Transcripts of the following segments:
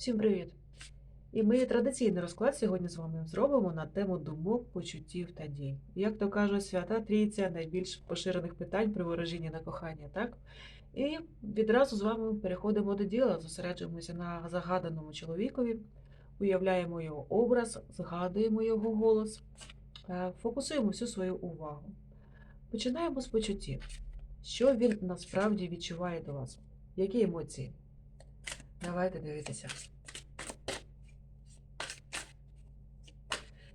Всім привіт! І ми традиційний розклад сьогодні з вами зробимо на тему думок, почуттів та дій. Як то кажуть, свята трійця найбільш поширених питань при ворожінні на кохання, так? І відразу з вами переходимо до діла, зосереджуємося на загаданому чоловікові, уявляємо його образ, згадуємо його голос, е, фокусуємо всю свою увагу. Починаємо з почуттів. Що він насправді відчуває до вас? Які емоції? Давайте дивитися.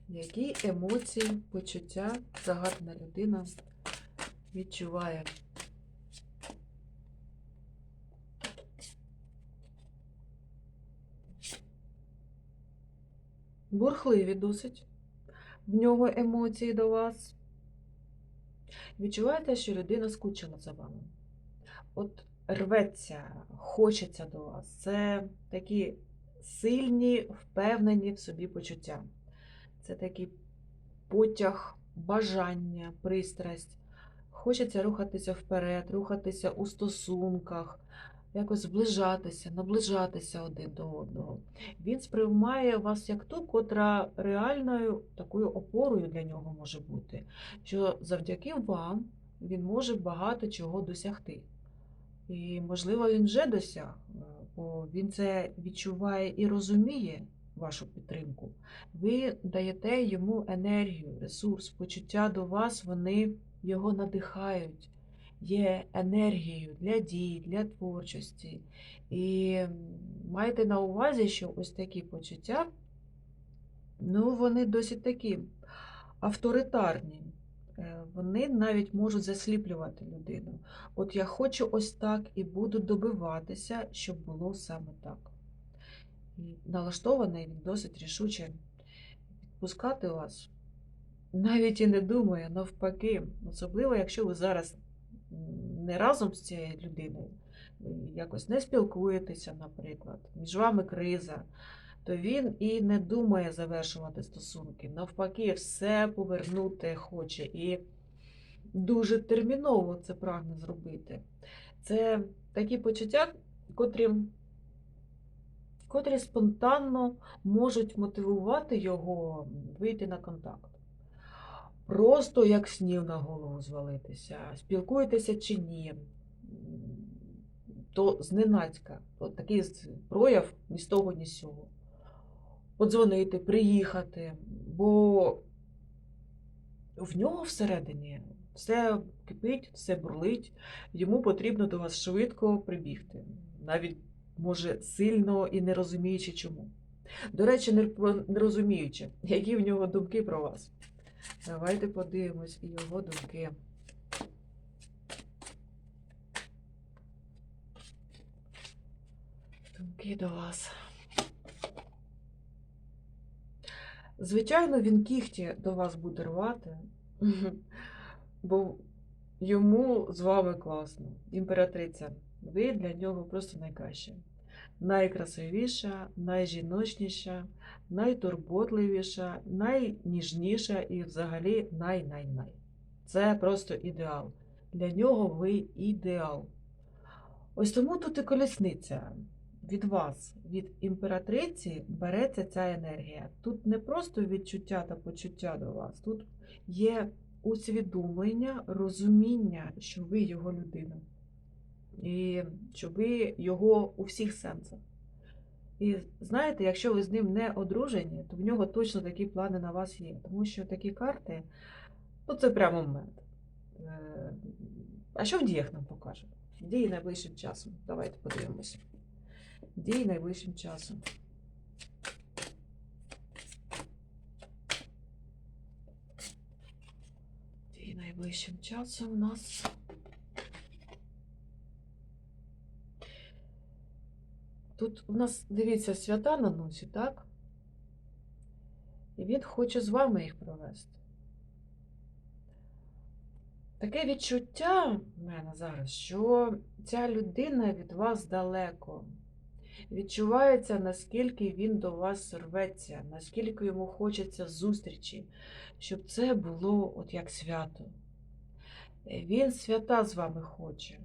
Які емоції, почуття загадана людина відчуває? Бурхливі досить. В нього емоції до вас. Відчуваєте, що людина скучила за вами. От рветься, хочеться до вас. Це такі сильні, впевнені в собі почуття. Це такий потяг, бажання, пристрасть. Хочеться рухатися вперед, рухатися у стосунках, якось зближатися, наближатися один до одного. Він сприймає вас як ту, котра реальною такою опорою для нього може бути, що завдяки вам він може багато чого досягти. І, можливо, він вже досяг, е, бо він це відчуває і розуміє вашу підтримку. Ви даєте йому енергію, ресурс, почуття до вас, вони його надихають, є енергією для дій, для творчості. І майте на увазі, що ось такі почуття, ну, вони досить такі авторитарні. Е, Вони навіть можуть засліплювати людину. От я хочу ось так і буду добиватися, щоб було саме так. І налаштований він досить рішуче відпускати вас. Навіть і не думає, навпаки, особливо, якщо ви зараз не разом з цією людиною, якось не спілкуєтеся, наприклад, між вами криза, то він і не думає завершувати стосунки. Навпаки, все повернути хоче і дуже терміново це прагне зробити. Це такі почуття, котрі, котрі спонтанно можуть мотивувати його вийти на контакт. Просто як снів на голову звалитися, спілкуєтеся чи ні, то зненацька, такий прояв ні з того, ні з сього. Подзвонити, приїхати, бо в нього всередині все кипить, все бурлить, йому потрібно до вас швидко прибігти, навіть може сильно і не розуміючи чому. До речі, не розуміючи, які в нього думки про вас. Давайте подивимось його думки. Думки до вас. Звичайно, він кіхті до вас буде рвати, бо йому з вами класно. Імператриця, ви для нього просто найкраща. Найкрасивіша, найжіночніша, найтурботливіша, найніжніша і взагалі най-най-най. Це просто ідеал. Для нього ви ідеал. Ось тому тут і колісниця. Від вас, від імператриці, береться ця енергія. Тут не просто відчуття та почуття до вас, тут є усвідомлення, розуміння, що ви його людина. І що ви його у всіх сенсах. І знаєте, якщо ви з ним не одружені, то в нього точно такі плани на вас є. Тому що такі карти, ну це прямо момент. Е, А що в діях нам покаже? Дії найближчим часом. Давайте подивимося. Дії найближчим часом. Дії найближчим часом у нас. Тут у нас, дивіться, свята на носі, так? І він хоче з вами їх провести. Таке відчуття в мене зараз, що ця людина від вас далеко. Відчувається, наскільки він до вас рветься, наскільки йому хочеться зустрічі, щоб це було от як свято. Е, Він свята з вами хоче.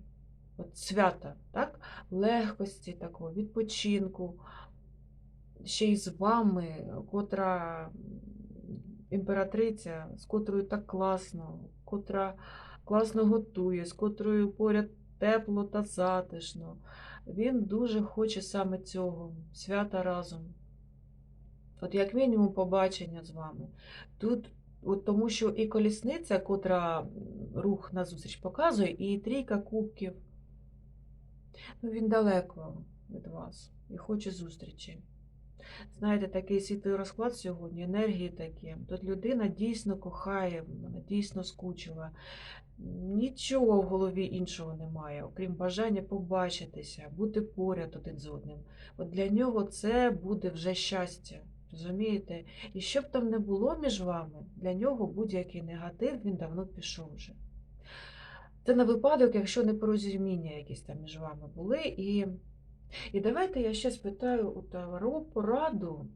От свята, так? Легкості такого, відпочинку, ще й з вами, котра імператриця, з котрою так класно, котра класно готує, з котрою поряд тепло та затишно. Він дуже хоче саме цього, свята разом. От як мінімум побачення з вами. Тут, от тому що і колісниця, котра рух на зустріч показує, і трійка кубків. Ну, він далеко від вас і хоче зустрічі. Знаєте, такий світлий розклад сьогодні, енергії такі. Тут людина дійсно кохає, вона дійсно скучила. Нічого в голові іншого немає, окрім бажання побачитися, бути поряд один з одним. От для нього це буде вже щастя. Розумієте? І що б там не було між вами, для нього будь-який негатив він давно пішов вже. Це на випадок, якщо непорозуміння якісь там між вами були. І, і давайте я ще спитаю у Таро пораду,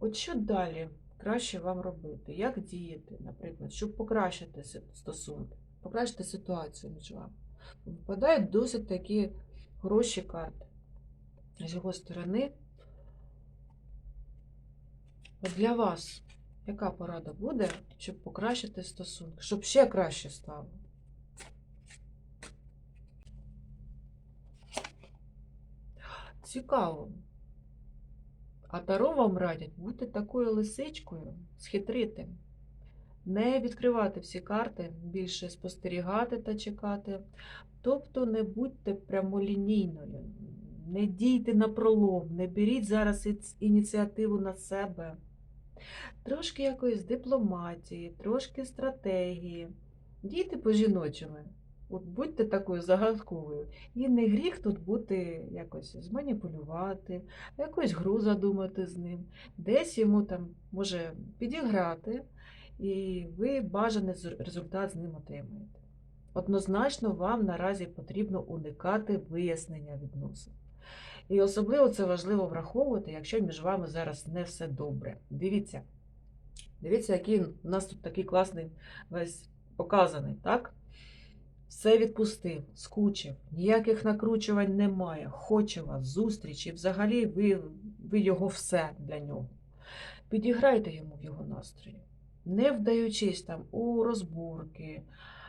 от що далі краще вам робити? Як діяти, наприклад, щоб покращити стосунки, покращити ситуацію між вами? Випадають досить такі хороші карти. З його сторони. От для вас яка порада буде, щоб покращити стосунки, щоб ще краще стало? Цікаво. А Таро вам радять бути такою лисичкою, схитрити, не відкривати всі карти, більше спостерігати та чекати. Тобто не будьте прямолінійною, не дійте на пролом, не беріть зараз ініціативу на себе. Трошки якоїсь дипломатії, трошки стратегії. Дійте по-жіночому. От будьте такою загадковою. І не гріх тут бути якось зманіпулювати, якусь гру задумати з ним, десь йому там може підіграти, і ви бажаний результат з ним отримаєте. Однозначно, вам наразі потрібно уникати вияснення відносин. І особливо це важливо враховувати, якщо між вами зараз не все добре. Дивіться, дивіться, який у нас тут такий класний весь показаний, так? Все відпустив, скучив, ніяких накручувань немає, хоче вас, зустрічі, взагалі ви, ви його все для нього. Підіграйте йому в його настрої, не вдаючись там у розборки,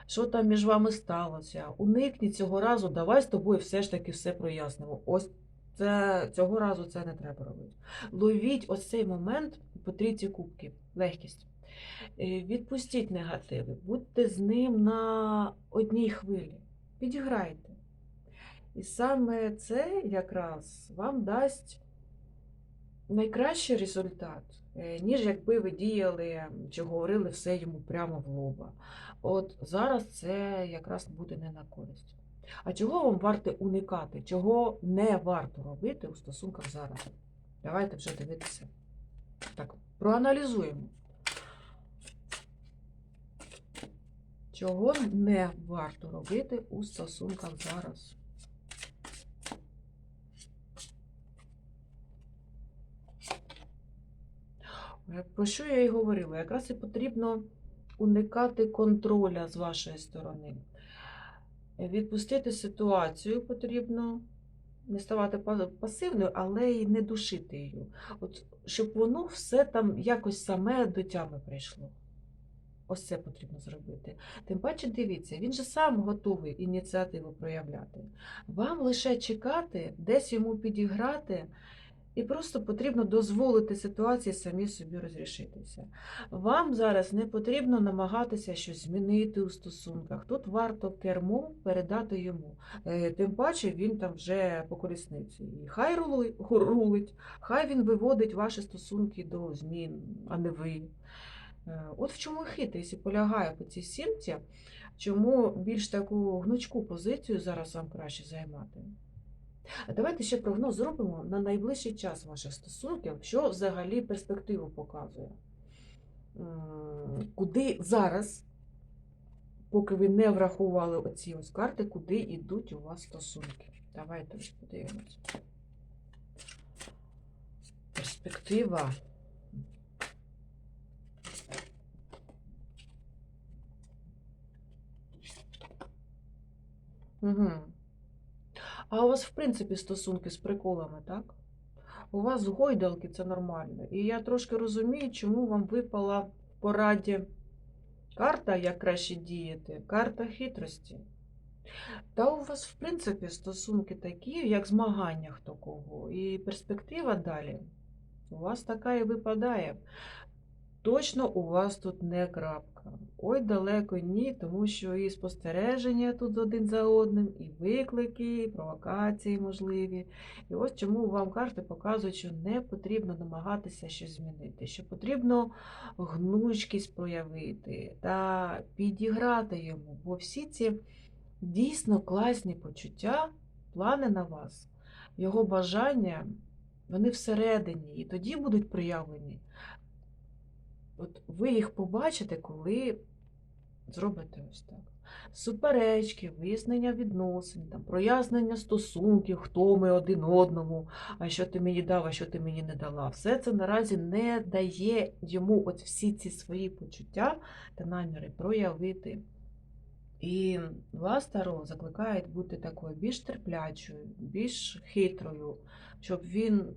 що там між вами сталося. Уникніть цього разу, давай з тобою все ж таки все прояснимо. Ось це, цього разу це не треба робити. Ловіть ось цей момент по трійці кубків, легкість. Е, Відпустіть негативи, будьте з ним на одній хвилі, підіграйте. І саме це якраз вам дасть найкращий результат, е, ніж якби ви діяли чи говорили все йому прямо в лоба. От зараз це якраз буде не на користь. А чого вам варто уникати? Чого не варто робити у стосунках зараз? Давайте вже дивитися. Так, проаналізуємо. Чого не варто робити у стосунках зараз? Е, Про що я і говорила? Якраз і потрібно уникати контроля з вашої сторони. Е, Відпустити ситуацію потрібно, не ставати пасивною, але й не душити її. От, щоб воно все там якось саме до тями прийшло. Ось це потрібно зробити. Тим паче, дивіться, він же сам готовий ініціативу проявляти. Вам лише чекати, десь йому підіграти, і просто потрібно дозволити ситуації самі собі розрішитися. Вам зараз не потрібно намагатися щось змінити у стосунках. Тут варто кермо передати йому. Е, Тим паче він там вже по колісниці. І хай рулить, хай він виводить ваші стосунки до змін, а не ви. Е, От в чому хитрість і полягає по цій сімці, чому більш таку гнучку позицію зараз вам краще займати. Давайте ще прогноз зробимо на найближчий час ваших стосунків, що взагалі перспективу показує. Куди зараз, поки ви не врахували оці ось карти, куди йдуть у вас стосунки? Давайте подивимось. Перспектива. Угу. А у вас, в принципі, стосунки з приколами, так? У вас гойдалки це нормально. І я трошки розумію, чому вам випала в пораді карта, як краще діяти, карта хитрості. Та у вас, в принципі, стосунки такі, як змагання хто кого, і перспектива далі у вас така і випадає. Точно у вас тут не крапка. Ой, далеко ні, тому що і спостереження тут один за одним, і виклики, і провокації можливі. І ось чому вам карти показують, що не потрібно намагатися щось змінити, що потрібно гнучкість проявити та підіграти йому, бо всі ці дійсно класні почуття, плани на вас, його бажання, вони всередині, і тоді будуть проявлені. От ви їх побачите, коли зробите ось так. Суперечки, вияснення відносин, там, прояснення стосунків, хто ми один одному, а що ти мені дав, а що ти мені не дала. Все це наразі не дає йому от всі ці свої почуття та наміри проявити. І вас Таро закликають бути такою більш терплячою, більш хитрою, щоб він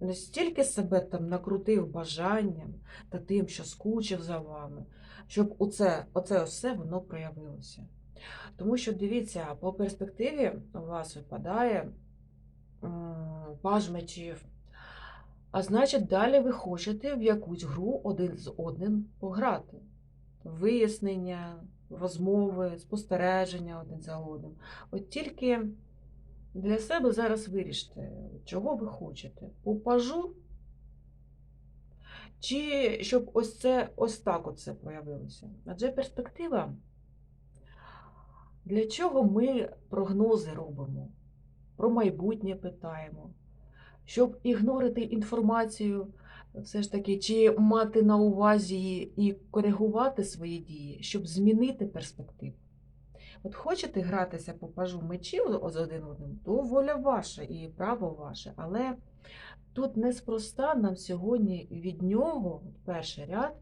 не стільки себе там накрутив бажанням та тим, що скучив за вами, щоб оце, оце все воно проявилося. Тому що дивіться, по перспективі у вас випадає паж мечів. А значить, далі ви хочете в якусь гру один з одним пограти. Вияснення, розмови, спостереження один за одним. От тільки для себе зараз виріште, чого ви хочете. По пажу? Чи щоб ось це ось так оце проявилося? Адже перспектива. Для чого ми прогнози робимо? Про майбутнє питаємо, щоб ігнорити інформацію, все ж таки, чи мати на увазі і коригувати свої дії, щоб змінити перспективу. От хочете гратися по пажу мечів з один одним, то воля ваша і право ваше. Але тут неспроста нам сьогодні від нього, перший ряд,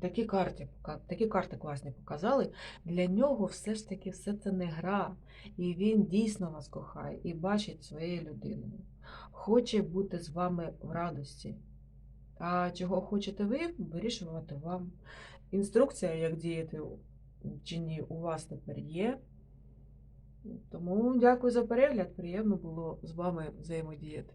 такі карти, такі карти класні показали. Для нього все ж таки все це не гра. І він дійсно вас кохає і бачить своєю людиною. Хоче бути з вами в радості. А чого хочете ви, вирішувати вам. Інструкція, як діяти чи ні, у вас тепер є. Тому дякую за перегляд. Приємно було з вами взаємодіяти.